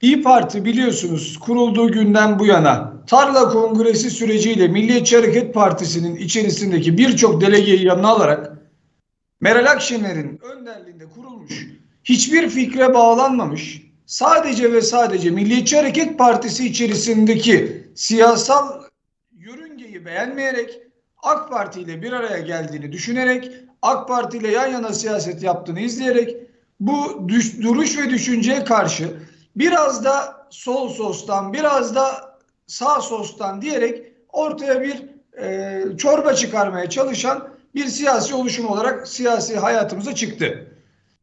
İyi Parti biliyorsunuz kurulduğu günden bu yana tarla kongresi süreciyle Milliyetçi Hareket Partisi'nin içerisindeki birçok delegeyi yanına alarak Meral Akşener'in önderliğinde kurulmuş, hiçbir fikre bağlanmamış, sadece ve sadece Milliyetçi Hareket Partisi içerisindeki siyasal yörüngeyi beğenmeyerek AK Parti ile bir araya geldiğini düşünerek AK Parti ile yan yana siyaset yaptığını izleyerek bu duruş ve düşünceye karşı biraz da sol sostan biraz da sağ sostan diyerek ortaya bir e, çorba çıkarmaya çalışan bir siyasi oluşum olarak siyasi hayatımıza çıktı.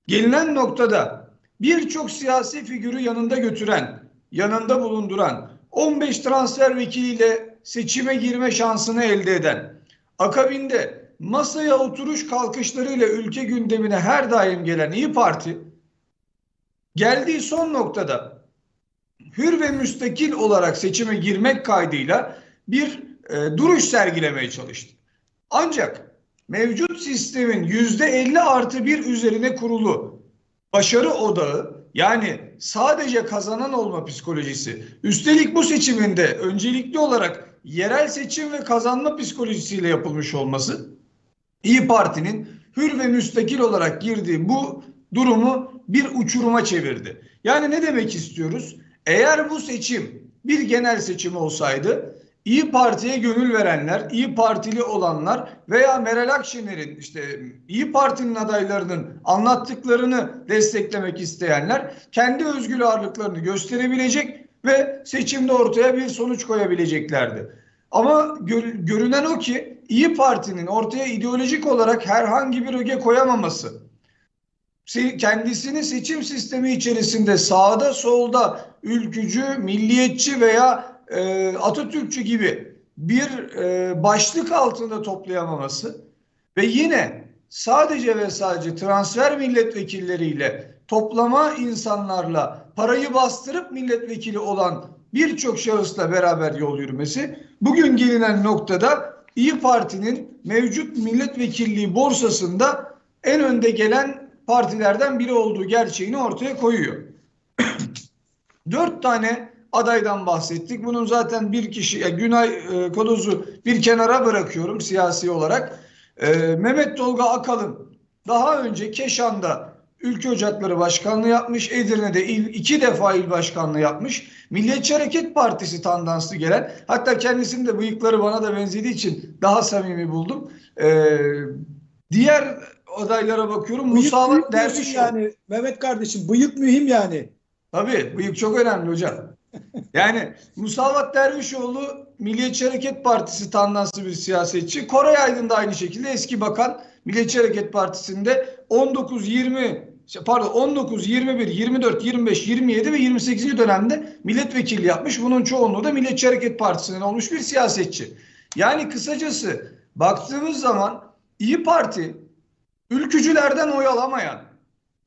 Gelinen noktada birçok siyasi figürü yanında götüren, yanında bulunduran, 15 transfer vekiliyle seçime girme şansını elde eden, akabinde masaya oturuş kalkışlarıyla ülke gündemine her daim gelen İyi Parti, geldiği son noktada hür ve müstakil olarak seçime girmek kaydıyla bir e, duruş sergilemeye çalıştı. Ancak mevcut sistemin yüzde 50 artı bir üzerine kurulu başarı odağı yani sadece kazanan olma psikolojisi üstelik bu seçiminde öncelikli olarak yerel seçim ve kazanma psikolojisiyle yapılmış olması İyi Parti'nin hür ve müstakil olarak girdiği bu durumu bir uçuruma çevirdi. Yani ne demek istiyoruz? Eğer bu seçim bir genel seçim olsaydı İyi Parti'ye gönül verenler, İyi Partili olanlar veya Meral Akşener'in işte İyi Parti'nin adaylarının anlattıklarını desteklemek isteyenler kendi özgür ağırlıklarını gösterebilecek ve seçimde ortaya bir sonuç koyabileceklerdi. Ama gör, görünen o ki İyi Parti'nin ortaya ideolojik olarak herhangi bir öge koyamaması, kendisini seçim sistemi içerisinde sağda solda ülkücü, milliyetçi veya e, Atatürkçü gibi bir e, başlık altında toplayamaması ve yine sadece ve sadece transfer milletvekilleriyle toplama insanlarla parayı bastırıp milletvekili olan birçok şahısla beraber yol yürümesi bugün gelinen noktada İyi Parti'nin mevcut milletvekilliği borsasında en önde gelen partilerden biri olduğu gerçeğini ortaya koyuyor. Dört tane adaydan bahsettik. Bunun zaten bir kişi, yani Günay e, Koloz'u bir kenara bırakıyorum siyasi olarak. E, Mehmet Tolga Akalın daha önce Keşan'da Ülke Ocakları Başkanlığı yapmış. Edirne'de il, iki defa il başkanlığı yapmış. Milliyetçi Hareket Partisi tandanslı gelen hatta kendisinin de bıyıkları bana da benzediği için daha samimi buldum. Ee, diğer adaylara bakıyorum. Bıyık Musavat diyorsun Derviş yani Mehmet kardeşim bıyık mühim yani. Tabii bıyık çok önemli hocam. Yani Musavat Dervişoğlu Milliyetçi Hareket Partisi tandanslı bir siyasetçi. Koray Aydın da aynı şekilde eski bakan Milliyetçi Hareket Partisi'nde 19-20 pardon 19, 21, 24, 25, 27 ve 28. dönemde milletvekili yapmış. Bunun çoğunluğu da Milliyetçi Hareket Partisi'nden olmuş bir siyasetçi. Yani kısacası baktığımız zaman İyi Parti ülkücülerden oy alamayan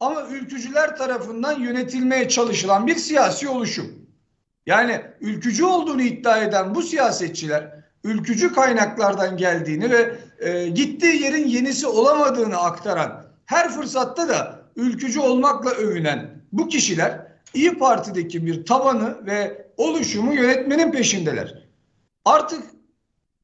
ama ülkücüler tarafından yönetilmeye çalışılan bir siyasi oluşum. Yani ülkücü olduğunu iddia eden bu siyasetçiler ülkücü kaynaklardan geldiğini ve e, gittiği yerin yenisi olamadığını aktaran her fırsatta da ülkücü olmakla övünen bu kişiler İyi Parti'deki bir tabanı ve oluşumu yönetmenin peşindeler. Artık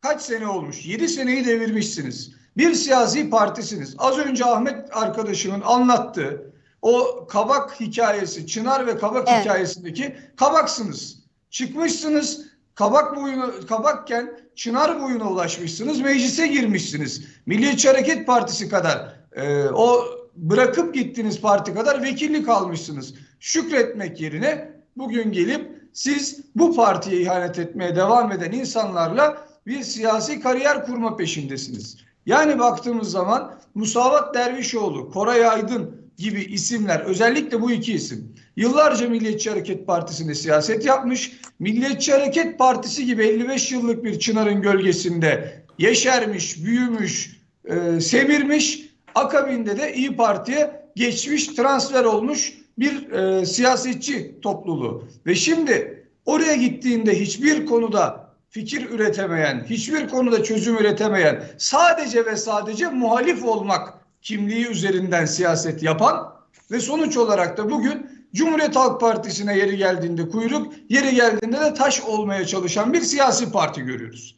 kaç sene olmuş? 7 seneyi devirmişsiniz. Bir siyasi partisiniz. Az önce Ahmet arkadaşımın anlattığı o kabak hikayesi, Çınar ve kabak evet. hikayesindeki kabaksınız. Çıkmışsınız, kabak boyunu kabakken Çınar boyuna ulaşmışsınız, meclise girmişsiniz. Milliyetçi Hareket Partisi kadar e, o bırakıp gittiğiniz parti kadar vekillik almışsınız. Şükretmek yerine bugün gelip siz bu partiye ihanet etmeye devam eden insanlarla bir siyasi kariyer kurma peşindesiniz. Yani baktığımız zaman Musavat Dervişoğlu, Koray Aydın gibi isimler özellikle bu iki isim yıllarca Milliyetçi Hareket Partisi'nde siyaset yapmış. Milliyetçi Hareket Partisi gibi 55 yıllık bir çınarın gölgesinde yeşermiş, büyümüş, e, semirmiş. Akabinde de İyi Parti'ye geçmiş, transfer olmuş bir e, siyasetçi topluluğu. Ve şimdi oraya gittiğinde hiçbir konuda fikir üretemeyen, hiçbir konuda çözüm üretemeyen, sadece ve sadece muhalif olmak kimliği üzerinden siyaset yapan ve sonuç olarak da bugün Cumhuriyet Halk Partisi'ne yeri geldiğinde kuyruk, yeri geldiğinde de taş olmaya çalışan bir siyasi parti görüyoruz.